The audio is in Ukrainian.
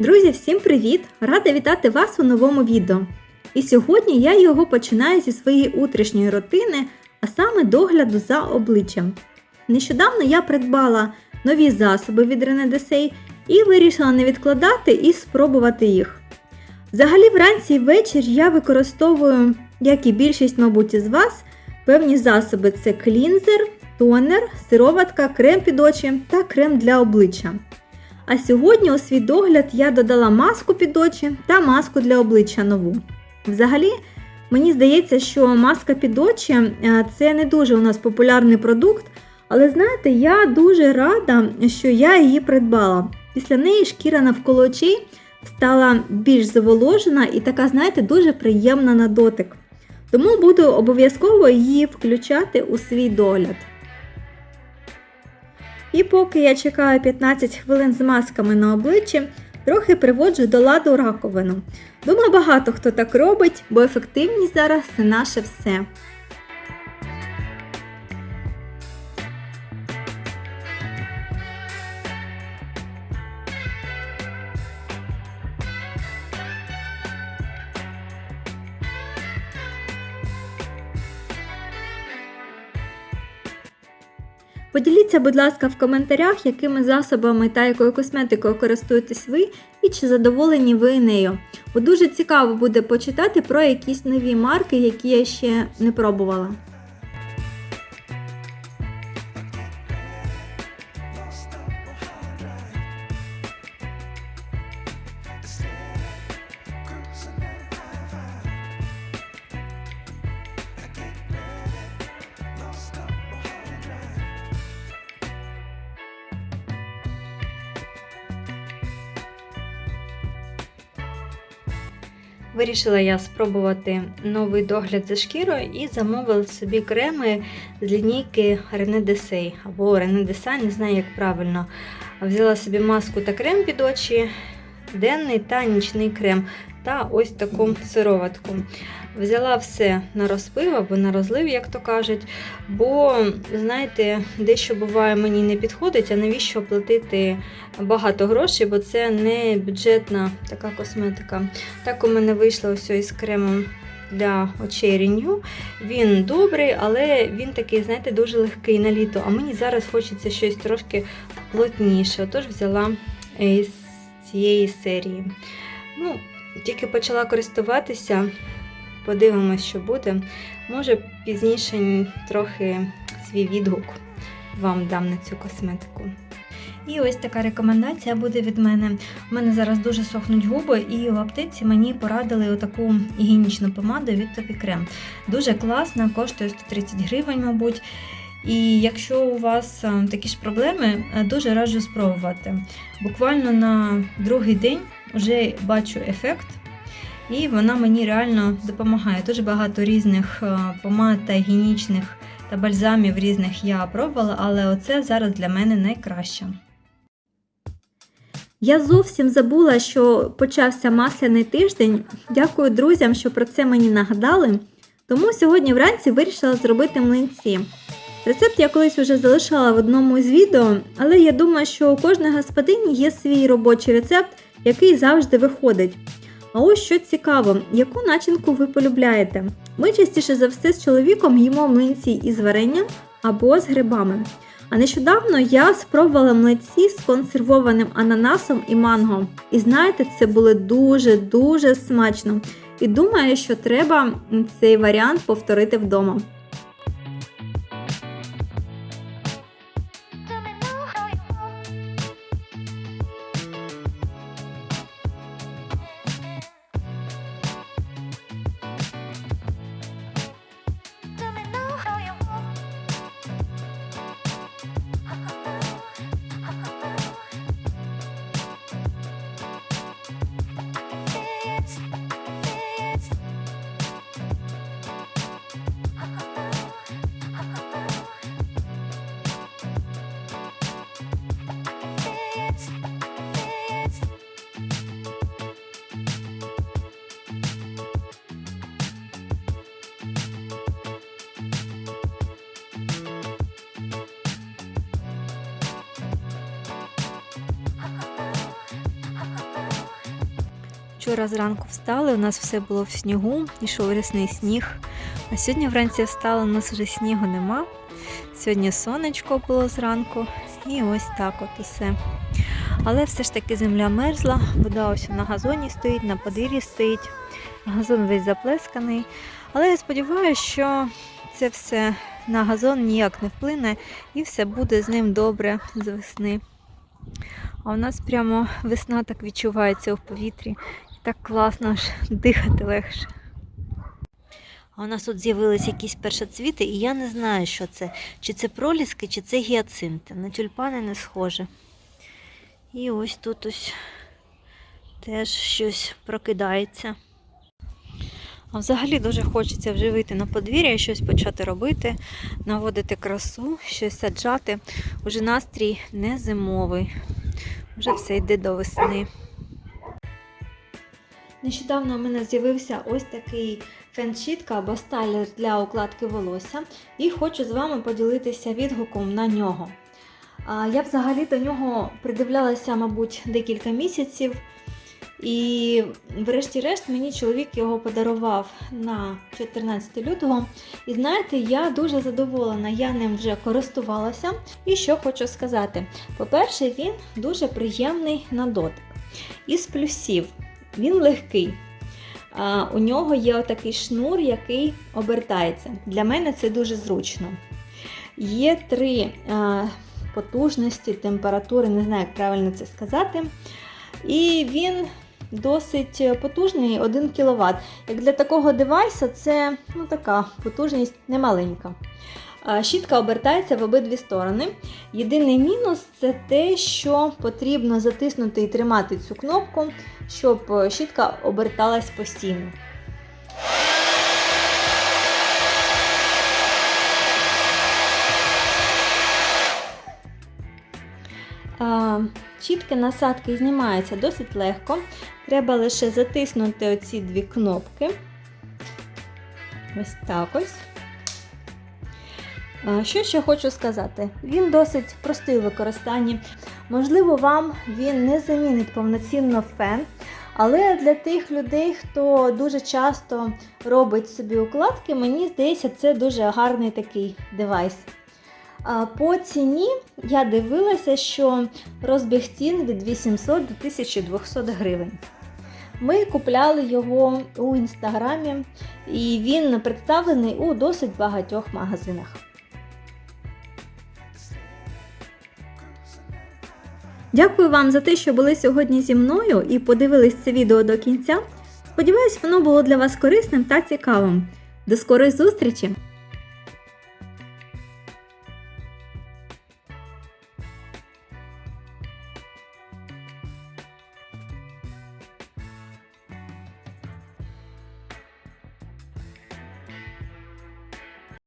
Друзі, всім привіт! Рада вітати вас у новому відео. І сьогодні я його починаю зі своєї утрішньої рутини, а саме догляду за обличчям. Нещодавно я придбала нові засоби від René Desay і вирішила не відкладати і спробувати їх. Взагалі, вранці і ввечері я використовую, як і більшість, мабуть, із вас, певні засоби: це клінзер, тонер, сироватка, крем під очі та крем для обличчя. А сьогодні у свій догляд я додала маску під очі та маску для обличчя нову. Взагалі, мені здається, що маска під очі е, це не дуже у нас популярний продукт, але знаєте, я дуже рада, що я її придбала. Після неї шкіра навколо очей стала більш заволожена і така, знаєте, дуже приємна на дотик. Тому буду обов'язково її включати у свій догляд. І поки я чекаю 15 хвилин з масками на обличчі, трохи приводжу до ладу раковину. Думаю, багато хто так робить, бо ефективність зараз це наше все. Поділіться, будь ласка, в коментарях, якими засобами та якою косметикою користуєтесь ви і чи задоволені ви нею. Бо дуже цікаво буде почитати про якісь нові марки, які я ще не пробувала. Вирішила я спробувати новий догляд за шкірою і замовила собі креми з лінійки René Desay або René Desay, не знаю, як правильно. Взяла собі маску та крем під очі, денний та нічний крем та ось таку сироватку. Взяла все на розпив або на розлив, як то кажуть. Бо, знаєте, дещо буває мені не підходить, а навіщо платити багато грошей, бо це не бюджетна така косметика. Так у мене вийшло ось із кремом для очей Renew. Він добрий, але він такий, знаєте, дуже легкий на літо. А мені зараз хочеться щось трошки плотніше. Отож взяла із цієї серії. Ну, Тільки почала користуватися. Подивимось, що буде. Може, пізніше трохи свій відгук вам дам на цю косметику. І ось така рекомендація буде від мене. У мене зараз дуже сохнуть губи, і в аптеці мені порадили отаку гігієнічну помаду від Topicrem. Дуже класна, коштує 130 гривень, мабуть. І якщо у вас е, такі ж проблеми, е, дуже раджу спробувати. Буквально на другий день вже бачу ефект. І вона мені реально допомагає. Дуже багато різних е, помад та гігієнічних та бальзамів різних я пробувала, але оце зараз для мене найкраще. Я зовсім забула, що почався масляний тиждень. Дякую друзям, що про це мені нагадали. Тому сьогодні вранці вирішила зробити млинці. Рецепт я колись вже залишала в одному із відео, але я думаю, що у кожної господині є свій робочий рецепт, який завжди виходить. А ось що цікаво, яку начинку ви полюбляєте? Ми частіше за все з чоловіком їмо млинці із варенням або з грибами. А нещодавно я спробувала млинці з консервованим ананасом і манго. І знаєте, це було дуже-дуже смачно. І думаю, що треба цей варіант повторити вдома. Вчора зранку встали, у нас все було в снігу, ішов рясний сніг. А сьогодні вранці встали, у нас вже снігу нема. Сьогодні сонечко було зранку, і ось так от усе. Але все ж таки земля мерзла, вода ось на газоні стоїть, на подвір'ї стоїть, газон весь заплесканий. Але я сподіваюся, що це все на газон ніяк не вплине і все буде з ним добре з весни. А у нас прямо весна так відчувається у повітрі. Так класно аж дихати легше. А у нас тут з'явились якісь першоцвіти, і я не знаю, що це. Чи це проліски, чи це гіацинти. На тюльпани не схоже. І ось тут ось теж щось прокидається. А взагалі дуже хочеться вже вийти на подвір'я щось почати робити, наводити красу, щось саджати. Уже настрій не зимовий. Вже все йде до весни. Нещодавно у мене з'явився ось такий фен-щітка або стайлер для укладки волосся. І хочу з вами поділитися відгуком на нього. Я взагалі до нього придивлялася, мабуть, декілька місяців. І, врешті-решт, мені чоловік його подарував на 14 лютого. І знаєте, я дуже задоволена, я ним вже користувалася. І що хочу сказати: по-перше, він дуже приємний на дотик. Із плюсів він легкий. У нього є отакий шнур, який обертається. Для мене це дуже зручно. Є три потужності, температури, не знаю, як правильно це сказати. І він досить потужний 1 кВт. Як для такого девайса, це ну, така потужність немаленька. Щітка обертається в обидві сторони. Єдиний мінус це те, що потрібно затиснути і тримати цю кнопку, щоб е, щітка оберталась постійно. Чітки насадки знімаються досить легко. Треба лише затиснути оці дві кнопки. Ось так ось. Що ще хочу сказати? Він досить простий у використанні. Можливо, вам він не замінить повноцінно фен, але для тих людей, хто дуже часто робить собі укладки, мені здається, це дуже гарний такий девайс. По ціні я дивилася, що розбіг цін від 800 до 1200 гривень. Ми купляли його у інстаграмі, і він представлений у досить багатьох магазинах. Дякую вам за те, що були сьогодні зі мною і подивились це відео до кінця. Сподіваюсь, воно було для вас корисним та цікавим. До скорої зустрічі!